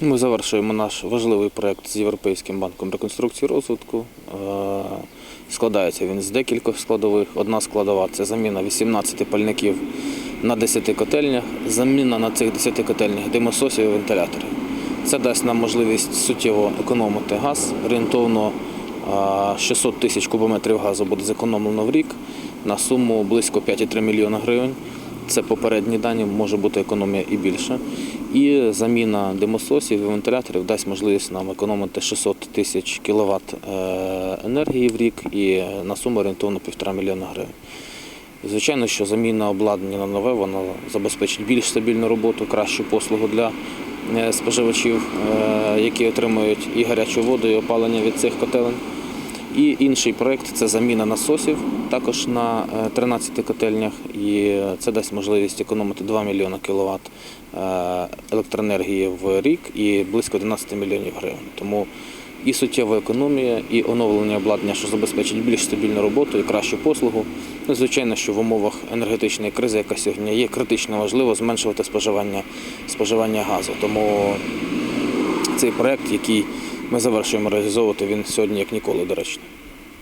Ми завершуємо наш важливий проєкт з Європейським банком реконструкції і розвитку. Е, Складається він з декількох складових. Одна складова це заміна 18 пальників на 10 котельнях, заміна на цих 10 котельнях димососів і вентиляторів. Це дасть нам можливість суттєво економити газ. Орієнтовно е, 600 тисяч кубометрів газу буде зекономлено в рік на суму близько 5,3 мільйона гривень. Це попередні дані, може бути економія і більше. І заміна димососів і вентиляторів дасть можливість нам економити 600 тисяч кВт енергії в рік і на суму орієнтовно 1,5 мільйона гривень. Звичайно, що заміна обладнання на нове воно забезпечить більш стабільну роботу, кращу послугу для е, споживачів, е, які отримують і гарячу воду, і опалення від цих котелень. І інший проєкт це заміна насосів також на е, 13 котельнях, і це дасть можливість економити 2 мільйони кВт електроенергії в рік і близько 11 мільйонів гривень. Тому і суттєва економія, і оновлення обладнання, що забезпечить більш стабільну роботу і кращу послугу. Ну, звичайно, що в умовах енергетичної кризи, яка сьогодні є, критично важливо зменшувати споживання, споживання газу. Тому цей проєкт, який ми завершуємо реалізовувати, він сьогодні як ніколи доречний.